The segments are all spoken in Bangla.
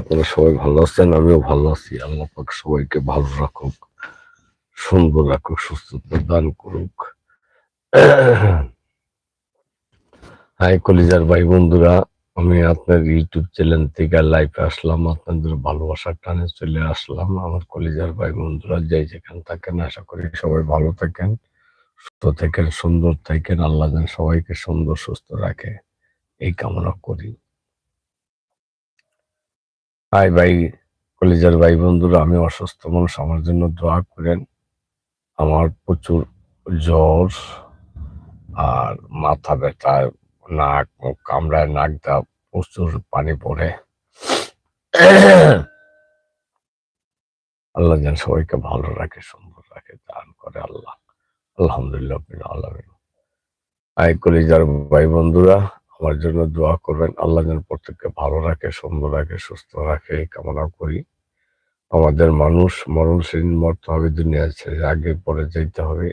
আপনারা সবাই ভালো আছেন, আমিও ভালো আছি। আল্লাহ পাক সবাইকে ভালো রাখুক, সুন্দর রাখুক, সুস্থতা দান করুক। হাই কলিজার ভাই বন্ধুরা, আমি আপনার ইউটিউব চ্যানেল থেকে লাইভে আসলাম, আপনাদের ভালোবাসার টানে চলে আসলাম। আমার কলিজার ভাই বন্ধুরা যাই যেখানে থাকেন, আশা করি সবাই ভালো থাকেন, সুস্থ থাকেন, সুন্দর থাকেন। আল্লাহ যেন সবাইকে সুন্দর, সুস্থ রাখে। এই কামনা করি। হাই ভাই, কলিজার ভাই বন্ধুরা, আমি অসুস্থ মানুষ, আমার জন্য দোয়া করেন। আমার প্রচুর জ্বর আর মাথা ব্যথা, নাক, মুখ কামড়ায়, নাক দা প্রচুর পানি পড়ে। আল্লাহ যেন সবাইকে ভালো রাখে, সুন্দর রাখে, দান করে আল্লাহ। আলহামদুলিল্লাহ আল্লাহ আই কলিজার ভাই বন্ধুরা আমার জন্য দোয়া করবেন। আল্লাহ যেন প্রত্যেককে ভালো রাখে, সুন্দর রাখে, সুস্থ রাখে, এই কামনা করি। আমাদের মানুষ মরণশীল মরতে হবে, দুনিয়া ছেড়ে আগে পরে যেতে হবে।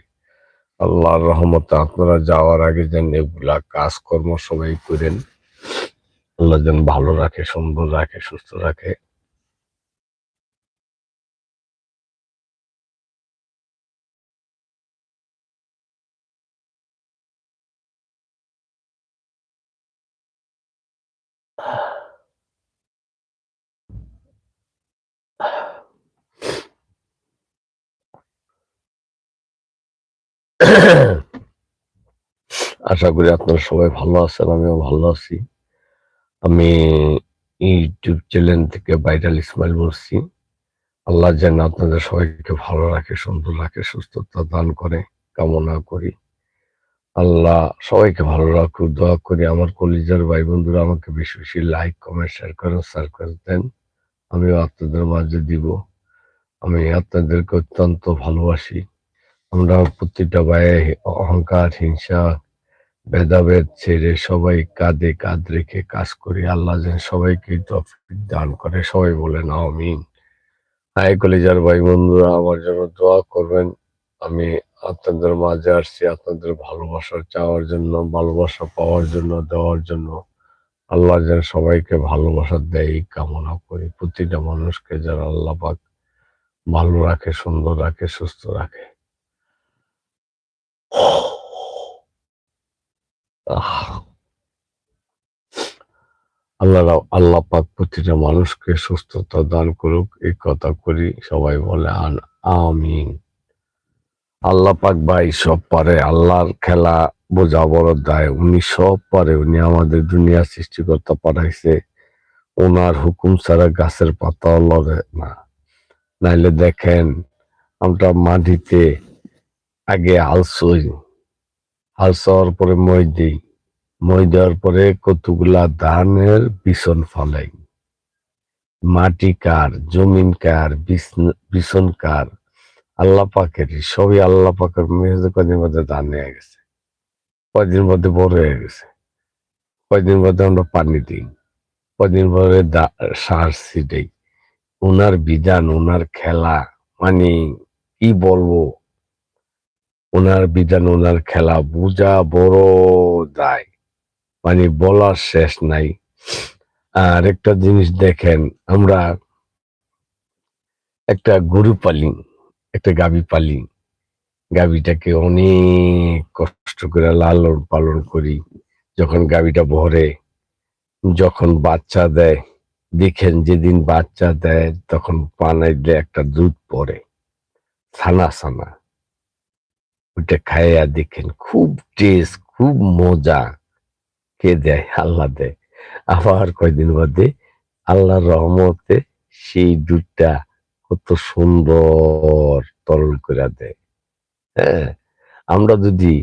আল্লাহর রহমতে আপনারা যাওয়ার আগে যেন এগুলা কাজকর্ম সবাই করেন। আল্লাহ যেন ভালো রাখে, সুন্দর রাখে, সুস্থ রাখে। আশা করি আপনারা সবাই ভালো আছেন, আমিও ভালো আছি। আমি ইউটিউব চ্যানেল থেকে ভাইরাল ইসমাইল বলছি। আল্লাহ যেন আপনাদের সবাইকে ভালো রাখে, সুন্দর রাখে, সুস্থতা দান করে, কামনা করি। আল্লাহ সবাইকে ভালো রাখুক, দোয়া করি। আমার কলিজার ভাই বন্ধুরা আমাকে বেশি বেশি লাইক কমেন্ট শেয়ার করেন শেয়ার করে দেন। আমিও আপনাদের মাঝে দিব। আমি আপনাদেরকে অত্যন্ত ভালোবাসি। আমরা প্রতিটা ভাই অহংকার, হিংসা, ভেদাভেদ ছেড়ে সবাই কাঁধে কাঁধ রেখে কাজ করি। আল্লাহ যেন সবাইকে তৌফিক দান করে। সবাই বলেন, আমিন। হাই কলিজার ভাই, বন্ধুরা, আমার জন্য দোয়া করবেন। আমি আপনাদের মাঝে আসছি আপনাদের ভালোবাসার চাওয়ার জন্য, ভালোবাসা পাওয়ার জন্য, দেওয়ার জন্য। আল্লাহ যেন সবাইকে ভালোবাসা দেয় কামনা করি। প্রতিটা মানুষকে যেন আল্লাহ পাক ভালো রাখে, সুন্দর রাখে, সুস্থ রাখে। আল্লাহ আল্লাহ পাক প্রতিটা মানুষকে সুস্থতা দান করুক, এই কথা করি, সবাই বলে আন, আমিন। আল্লাহ পাক ভাই সব পারে, আল্লাহর খেলা বোঝা বড় দায়। উনি সব পারে, উনি আমাদের দুনিয়া সৃষ্টিকর্তা পাঠাইছে। ওনার হুকুম ছাড়া গাছের পাতা লড়ে না। নাইলে দেখেন, আমরা মাটিতে আগে হাল আলসই হাল চাওয়ার পরে মই দিই। মই দেওয়ার পরে কতগুলা ধানের বিছন ফলাই। মাটি কার জমিন কার বিছন কার আল্লাহ পাকের, সবই আল্লাহ পাকের মেহেজে কদিন মধ্যে ধান হয়ে গেছে। কয়দিন মধ্যে বড় হয়ে গেছে। কয়দিন মধ্যে আমরা পানি দিই। কদিন পরে সার ছিটাই ওনার বিধান ওনার খেলা মানে কি বলব? ওনার বিধান, ওনার খেলা বুঝা বড় দায়। মানে বলার শেষ নাই। আর একটা জিনিস দেখেন, আমরা একটা গরু পালি, একটা গাবি পালি। গাবিটাকে অনেক কষ্ট করে লালন পালন করি। যখন গাবিটা ভরে, যখন বাচ্চা দেয়, দেখেন যেদিন বাচ্চা দেয়, তখন পানাইলে একটা দুধ পরে ছানা ছানা। ওইটা খাইয়া দেখেন, খুব টেস্ট খুব মজা। কে দেয়? আল্লাহ দেয়। আবার কয়দিন বাদে আল্লাহর রহমতে সেই দুধটা কত সুন্দর তরল করে দেয়। হ্যাঁ? আমরা যদি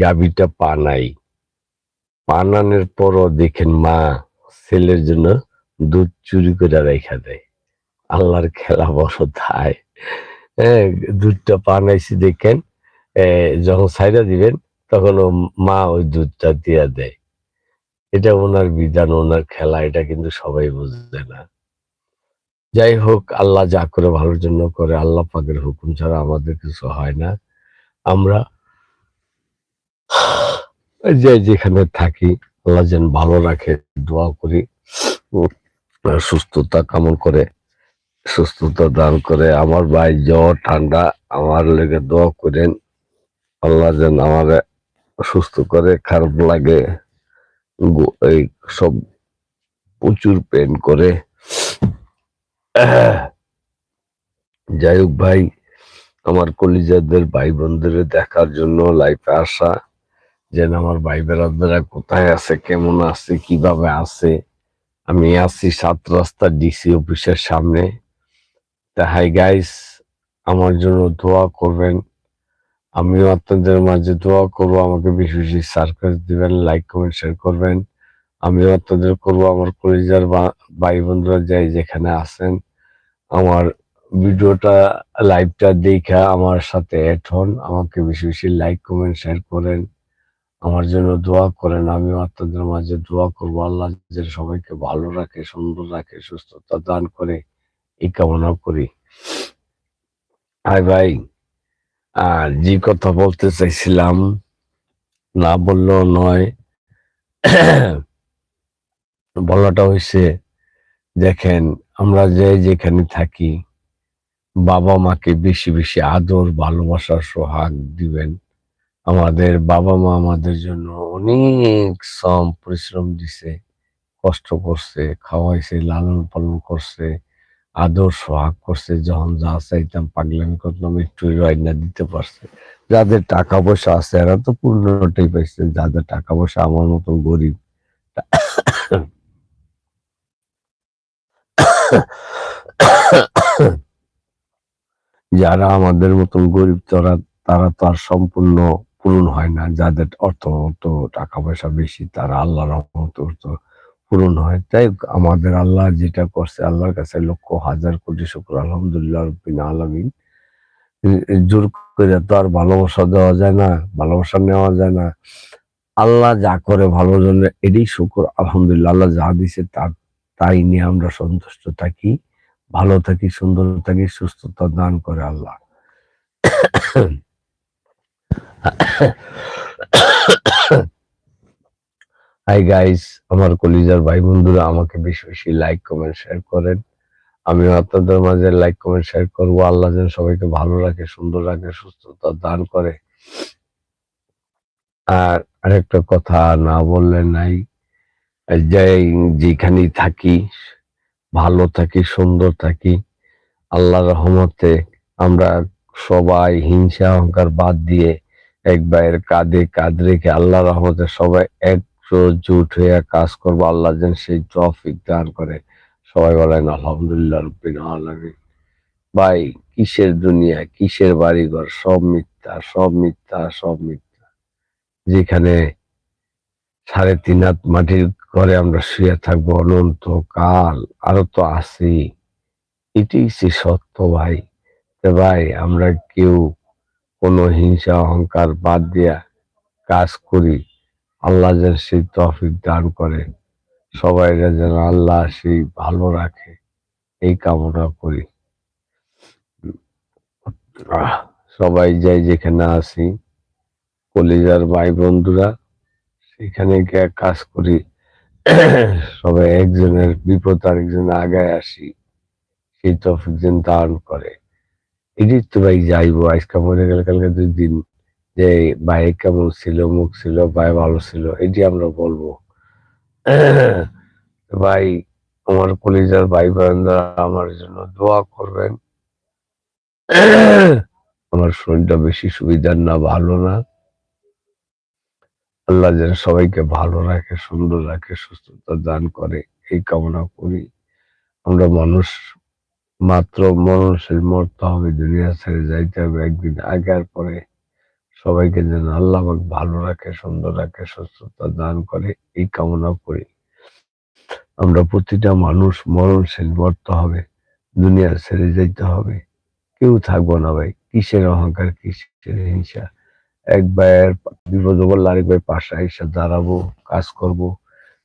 গাভীটা পানাই, পানানোর পরও দেখেন মা ছেলের জন্য দুধ চুরি করে রেখা দেয়। আল্লাহর খেলা বড় ধায় হ্যাঁ দুধটা পানাইছি দেখেন যখন সাইডা দিবেন তখন মা ওই দুধটা দিয়া দেয়। এটা ওনার বিধান, ওনার খেলা, এটা কিন্তু সবাই বুঝবে না। যাই হোক, আল্লাহ যা করে ভালোর জন্য করে, আল্লাহ পাকের হুকুম ছাড়া আমাদের কিছু হয় না। আমরা যে যেখানে থাকি, আল্লাহ যেন ভালো রাখে, দোয়া করি সুস্থতা কামল করে, সুস্থতা দান করে। আমার ভাই জ্বর, ঠান্ডা, আমার লেগে দোয়া করেন। আল্লাহ যেন আমার সুস্থ করে, খারাপ লাগে এই সব প্রচুর পেন করে। যাই হোক ভাই, আমার কলিজাদের ভাই বোনদের দেখার জন্য লাইফে আসা। যেন আমার ভাই বেড়াদেরা কোথায় আছে, কেমন আছে, কীভাবে আছে। আমি আছি সাত রাস্তা ডিসি অফিসের সামনে। তা হাই গাইস আমার জন্য দোয়া করবেন। আমিও আপনাদের মাঝে দোয়া করব, আমাকে বেশি বেশি সার্কাস দিবেন, লাইক, কমেন্ট, শেয়ার করবেন। আমিও আপনাদের করব, আমার কলিজার ভাই বন্ধুরা যাই যেখানে আছেন, আমার ভিডিওটা, লাইভটা দেখা, আমার সাথে অ্যাড হন আমাকে বেশি বেশি লাইক, কমেন্ট, শেয়ার করেন। আমার জন্য দোয়া করেন, আমিও আপনাদের মাঝে দোয়া করব, আল্লাহ যে সবাইকে ভালো রাখে, সুন্দর রাখে, সুস্থতা দান করে, এই কামনা করি। হাই ভাই। আর যে কথা বলতে চাইছিলাম, না বললেও নয়। বলাটা হয়েছে দেখেন, আমরা যে যেখানে থাকি, বাবা মাকে বেশি বেশি আদর, ভালোবাসা, সোহাগ দিবেন। আমাদের বাবা মা আমাদের জন্য অনেক শ্রম, পরিশ্রম দিছে, কষ্ট করছে, খাওয়াইছে, লালন পালন করছে। আদর সোহাগ করছে, যখন যা চাইতাম পাগলামি করতাম, একটু রাইনা দিতে পারছে। যাদের টাকা পয়সা আছে, এরা তো পূর্ণটাই পাইছে। যাদের টাকা পয়সা আমার মতো গরিব, যারা আমাদের মতন গরিব, তারা তারা তো আর সম্পূর্ণ পূরণ হয় না। যাদের অর্থ অর্থ টাকা পয়সা বেশি, তারা আল্লাহর তো পূরণ হয়। তাই আমাদের আল্লাহ যেটা করছে, আল্লাহর কাছে লক্ষ, হাজার কোটি শুক্র, আলহামদুলিল্লাহ রব্বিন আলমিন। জোর করে তো আর ভালোবাসা দেওয়া যায় না, ভালোবাসা নেওয়া যায় না। আল্লাহ যা করে ভালো জন্য এটাই শুক্র, আলহামদুলিল্লাহ। আল্লাহ যা দিছে তার তাই নিয়ে আমরা সন্তুষ্ট থাকি, ভালো থাকি, সুন্দর থাকি, সুস্থতা দান করে আল্লাহ। হাই গাইস আমার কলিজার ভাই বন্ধুরা, আমাকে বেশি বেশি লাইক কমেন্ট শেয়ার করেন। আমিও আপনাদের মাঝে লাইক কমেন্ট শেয়ার করব। আল্লাহ যেন সবাইকে ভালো রাখে, সুন্দর রাখে, সুস্থতা দান করে। আর আরেকটা কথা না বললে নাই যে যেখানেই থাকি, ভালো থাকি, সুন্দর থাকি, আল্লাহ রহমতে আমরা সবাই হিংসা, অহংকার বাদ দিয়ে এক ভাইয়ের কাঁধে কাঁধ রেখে আল্লাহ রহমতে সবাই একজোট হয়ে কাজ করব, আল্লাহ যেন সেই ট্রফিক দান করে। সবাই বলেন, আলহামদুলিল্লাহ রব্বিন আলামিন। ভাই, কিসের দুনিয়া? কিসের বাড়িঘর? সব মিথ্যা সব মিথ্যা সব মিথ্যা। যেখানে সাড়ে তিন হাত মাটির ঘরে আমরা শুয়ে থাকব, অনন্ত কাল আরও তো আছি এটি সে সত্য ভাই? ভাই, আমরা কেউ কোনো হিংসা, অহংকার বাদ দিয়া কাজ করি। আল্লাহ যেন সেই তফিক দান করে। সবাই যেন আল্লাহ সেই ভালো রাখে। এই কামনা করি। সবাই যাই যেখানে আছি, কলিজার ভাই বন্ধুরা, সেখানে গিয়ে কাজ করি। সবাই একজনের বিপদ আরেকজন আগায় আসি। সেই তফিক যেন দান করে। এটি তো ভাই যাইবো, আজকে মরে গেলে কালকে দুই দিন। যে ভাই কেমন ছিল, মুখ ছিল, ভাই ভালো ছিল, এটি আমরা বলব। ভাই, আমার কলিজার ভাই বোনরা আমার জন্য দোয়া করবেন। আমার শরীরটা বেশি সুবিধার না, ভালো না। আল্লাহ যেন সবাইকে ভালো রাখে, সুন্দর রাখে, সুস্থতা দান করে, এই কামনা করি। আমরা মানুষ, মাত্র মরণশীল মরতে হবে, দুনিয়া ছেড়ে যাইতে হবে একদিন আগে আর পরে। সবাইকে যেন আল্লাহ পাক ভালো রাখে, সুন্দর রাখে, সুস্থতা দান করে, এই কামনা করি। আমরা প্রতিটা মানুষ মরণশীল, মরতে হবে, দুনিয়া ছেড়ে যাইতে হবে। কেউ থাকব না ভাই, কিসের অহংকার, কিসের হিংসা? এক ভাইয়ের বিপদ বললে আরেক ভাই পাশে এসে দাঁড়াবো, কাজ করব।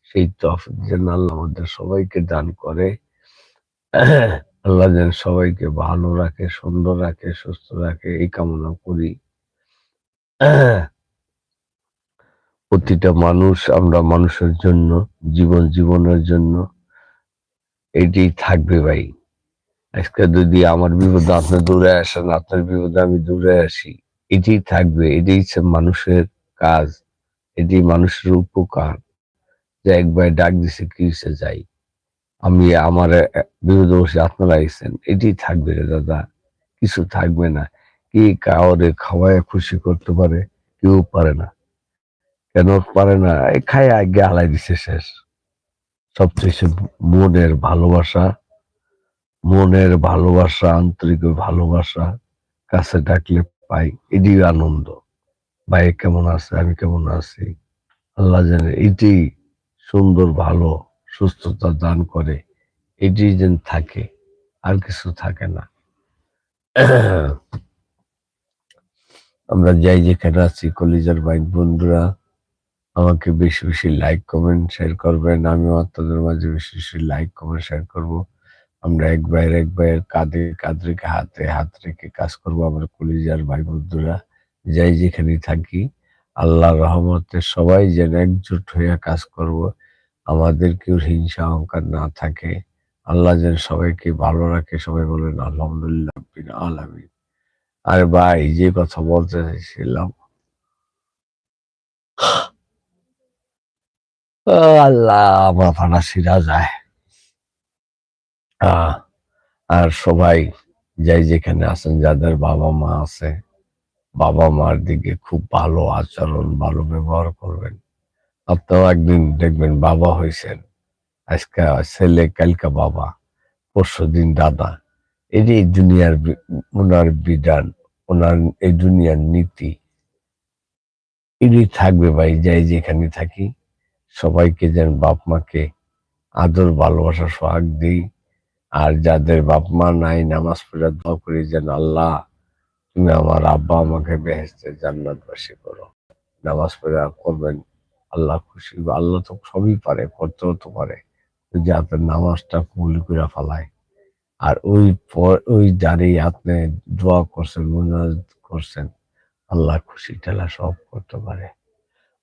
সেই তফিক যেন আল্লাহ আমাদের সবাইকে দান করে। আল্লাহ যেন সবাইকে ভালো রাখে, সুন্দর রাখে, সুস্থ রাখে, এই কামনা করি। প্রতিটা মানুষ আমরা মানুষের জন্য, জীবন জীবনের জন্য এটি থাকবে ভাই। আজকে যদি আমার বিপদ আপনি দূরে আসেন, আপনার বিপদে আমি দূরে আসি এটি থাকবে এটি মানুষের কাজ এটি মানুষের উপকার। যে একবার ডাক দিছে, কি হচ্ছে যাই। আমি আমার বিপদে বসে আপনারা এটি থাকবে রে দাদা, কিছু থাকবে না। কি কাউরে খাওয়ায় খুশি করতে পারে, কেউ পারে না। কেন পারে না? এই খাই আগে হালাই দিছে শেষ। সবচেয়ে মনের ভালোবাসা মনের ভালোবাসা, আন্তরিক ভালোবাসা, কাছে ডাকলে পাই এটি আনন্দ। ভাই, কেমন আছে? আমি কেমন আছি? আল্লাহ জানে এটি সুন্দর, ভালো, সুস্থতা দান করে। এটি যেন থাকে, আর কিছু থাকে না। আমরা যাই যেখানে আছি, কলিজার বাইক বন্ধুরা, আমাকে বেশি বেশি লাইক কমেন্ট শেয়ার করবেন। আমিও আপনাদের মাঝে বেশি বেশি লাইক কমেন্ট শেয়ার করব। আমরা এক ভাইয়ের এক ভাইয়ের কাঁধে, কাঁধ রেখে, হাতে হাত রেখে কাজ করব আমরা কলিজার ভাই, বন্ধুরা। যাই যেখানে থাকি আল্লাহ রহমতে সবাই যেন একজোট হয়ে কাজ করব। আমাদের কেউ হিংসা, অহংকার না থাকে। আল্লাহ যেন সবাইকে ভালো রাখে। সবাই বলেন, আলহামদুলিল্লাহ আলামিন। আরে ভাই যে কথা বলতে চাইছিলাম। আল্লাহ মাথাটা সিরা যায়। আর সবাই যাই যেখানে আছেন, যাদের বাবা মা আছে, বাবা মার দিকে খুব ভালো আচরণ, ভালো ব্যবহার করবেন। আপনারাও একদিন দেখবেন বাবা হয়েছেন আজকে ছেলে, কালকা বাবা পরশু দিন দাদা। এটি এই দুনিয়ার ওনার বিধান, ওনার এই দুনিয়ার নীতি। এটি থাকবে ভাই, যাই যেখানে থাকি, সবাইকে যেন বাপ মাকে আদর, ভালোবাসা, সোহাগ দিই। আর যাদের বাপ মা নাই, নামাজ পড়ে দোয়া করি যেন আল্লাহ, তুমি আমার আব্বা আমাকে বেহেস্তে জান্নাতবাসী করো। নামাজ পড়ে করবেন, আল্লাহ খুশি। আল্লাহ তো সবই পারে, করতেও তো পারে। যদি আপনার নামাজটা কবুল করে ফেলায়। আর ওই ওই দাঁড়িয়ে আপনি দোয়া করছেন মোনাজাত করছেন, আল্লাহ খুশি ঠেলা সব করতে পারে।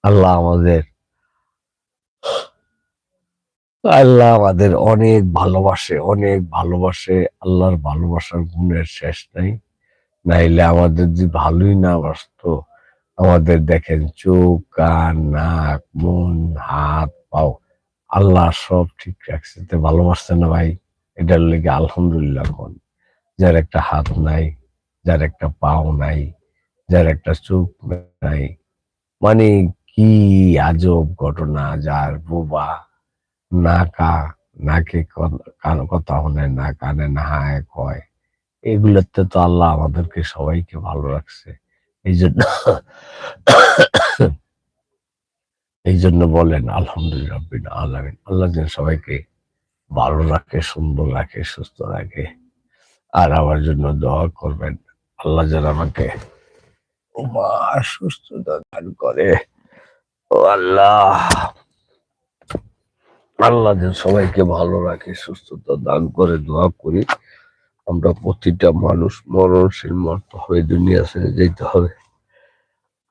আল্লাহ আমাদের আল্লাহ আমাদের অনেক ভালোবাসে অনেক ভালোবাসে। আল্লাহর ভালোবাসার গুণের শেষ নাই। নাইলে আমাদের যদি ভালোই না বাসতো, আমাদের দেখেন চোখ, কান, নাক, মন, হাত, পাও, আল্লাহ সব ঠিক রাখছে। ভালোবাসছে না ভাই? এটার লেগে আলহামদুলিল্লাহ কোন যার একটা হাত নাই, যার একটা পাও নাই, যার একটা চোখ নাই মানে কি আজব ঘটনা, যার বোবা নাকে ক- কান কথা শুনে না, কানে না হায় কয়। এগুলোতে তো আল্লাহ আমাদেরকে সবাইকে ভালো রাখছে। এই জন্য এই জন্য বলেন, আলহামদুলিল্লাহ আলামিন। আল্লাহ যেন সবাইকে ভালো রাখে, সুন্দর রাখে, সুস্থ রাখে। আর আমার জন্য দোয়া করবেন। আল্লাহ যেন আমাকে সুস্থতা দান করে। ও আল্লাহ আল্লাহ যেন সবাইকে ভালো রাখে, সুস্থতা দান করে, দোয়া করি। আমরা প্রতিটা মানুষ মরণশীল মরতে হবে, দুনিয়া ছেড়ে যেতে হবে।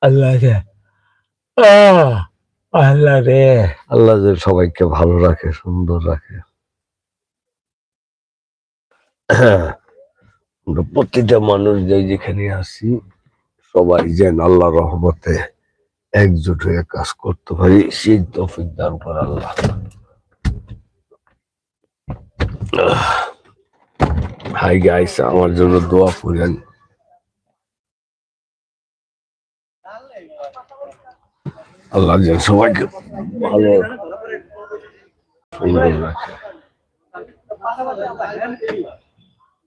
আল্লাহ আল্লাহ রে। আল্লাহ যেন সবাইকে ভালো রাখে, সুন্দর রাখে। আমরা প্রতিটা মানুষ যে যেখানে আসি সবাই যেন আল্লাহ রহমতে একজোট হয়ে কাজ করতে পারি, সেই তৌফিক দান করে আল্লাহ। হাই গাইস আমার জন্য দোয়া করেন। আল্লাহ যেন সবাইকে ভালো সুন্দর রাখে।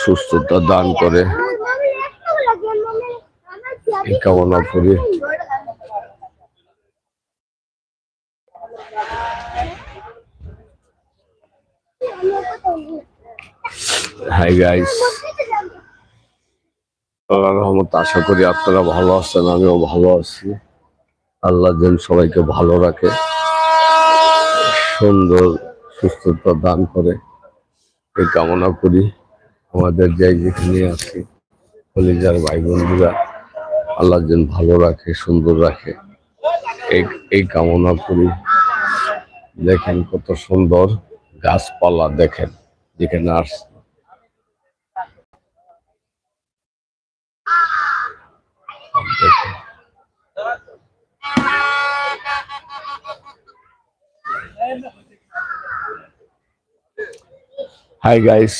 সুস্থতা দান করে। এই কামনা করি। হাই গাইস রহমত আশা করি আপনারা ভালো আছেন, আমিও ভালো আছি। আল্লাহ যেন সবাইকে ভালো রাখে, সুন্দর সুস্থতা দান করে। এই কামনা করি। আমাদের যাই যেখানে আছি, কলিজার ভাই বন্ধুরা আল্লাহ যেন ভালো রাখে, সুন্দর রাখে এই কামনা করি দেখেন কত সুন্দর গাছপালা দেখেন, যেখানে দেখেন। হাই গাইস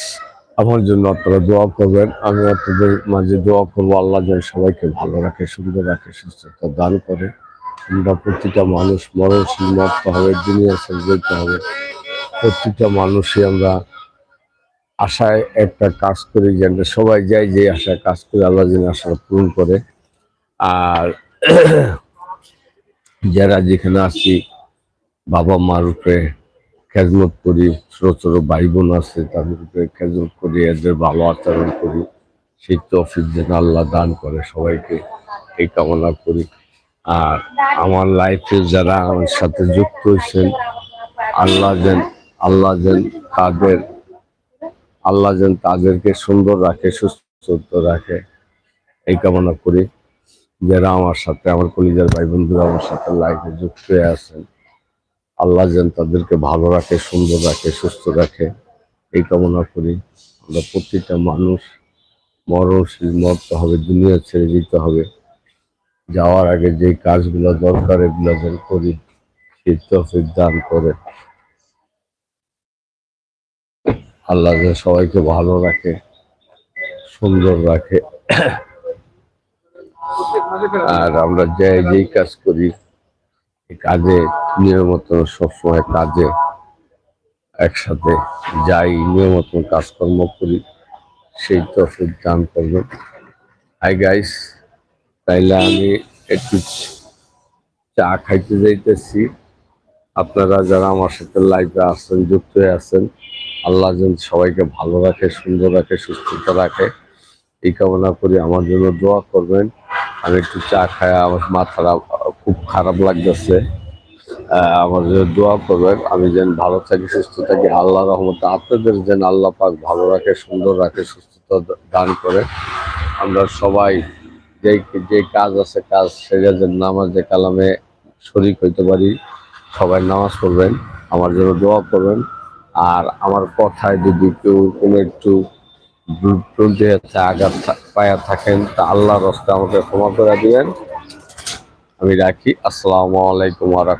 আমার জন্য আপনারা দোয়া করবেন। আমি আপনাদের মাঝে দোয়া করব, আল্লাহ যেন সবাইকে ভালো রাখে, সুন্দর রাখে, সুস্থতা দান করে। আমরা প্রতিটা মানুষ মরণশীল, মরতে হবে দুনিয়া যেতে হবে। প্রতিটা মানুষই আমরা আশায় একটা কাজ করি, যেন সবাই যায় যে আশায় কাজ করে, আল্লাহ যেন আশা পূরণ করে। আর যারা যেখানে আছি বাবা মার উপরে খেজমত করি, ছোট ছোট ভাই বোন আছে, তাদের উপরে খেজমত করি, এদের ভালো আচরণ করি। সেই তফিক যেন আল্লাহ দান করে সবাইকে, এই কামনা করি। আর আমার লাইফে যারা আমার সাথে যুক্ত হয়েছেন, আল্লাহ যেন আল্লাহ যেন তাদের, আল্লাহ যেন তাদেরকে সুন্দর রাখে, সুস্থ রাখে, এই কামনা করি। যারা আমার সাথে, আমার কলিজার ভাই বন্ধুরা আমার সাথে লাইফে যুক্ত হয়ে আছেন আল্লাহ যেন তাদেরকে ভালো রাখে, সুন্দর রাখে, সুস্থ রাখে। এই কামনা করি। আমরা প্রতিটা মানুষ মরণশীল, মরতে হবে, দুনিয়া ছেড়ে যেতে হবে। যাওয়ার আগে যে কাজগুলো দরকার, এগুলো যেন করি। সেই দান করে। আল্লাহ যেন সবাইকে ভালো রাখে, সুন্দর রাখে। আর আমরা যে যেই কাজ করি কাজে নিয়মিত সবসময় কাজে একসাথে যাই, নিয়মিত কাজকর্ম করি, সেই তফিক দান করবেন। হাই গাইস তাইলে আমি একটু চা খাইতে যাইতেছি। আপনারা যারা আমার সাথে লাইভে আছেন, যুক্ত হয়ে আছেন, আল্লাহ যেন সবাইকে ভালো রাখে, সুন্দর রাখে, সুস্থতা রাখে। এই কামনা করি, আমার জন্য দোয়া করবেন। আমি একটু চা খাই, আমার মাথাটা খুব খারাপ লাগতেছে। আমার জন্য দোয়া করবেন। আমি যেন ভালো থাকি, সুস্থ থাকি, আল্লাহ রহমতে আপনাদের যেন আল্লাহ পাক ভালো রাখে, সুন্দর রাখে, সুস্থতা দান করে। আমরা সবাই যে যে কাজ আছে কাজ সেটা যেন নামাজে কালামে শরিক হইতে পারি। সবাই নামাজ পড়বেন। আমার জন্য দোয়া করবেন। আর আমার কথায় যদি কেউ, কোনো একটু আঘাত পায়া থাকেন, তা আল্লাহর রস্তে আমাকে ক্ষমা করে দিবেন। আমি রাখি। আসসালামু আলাইকুম রাহমাতুল্লাহ।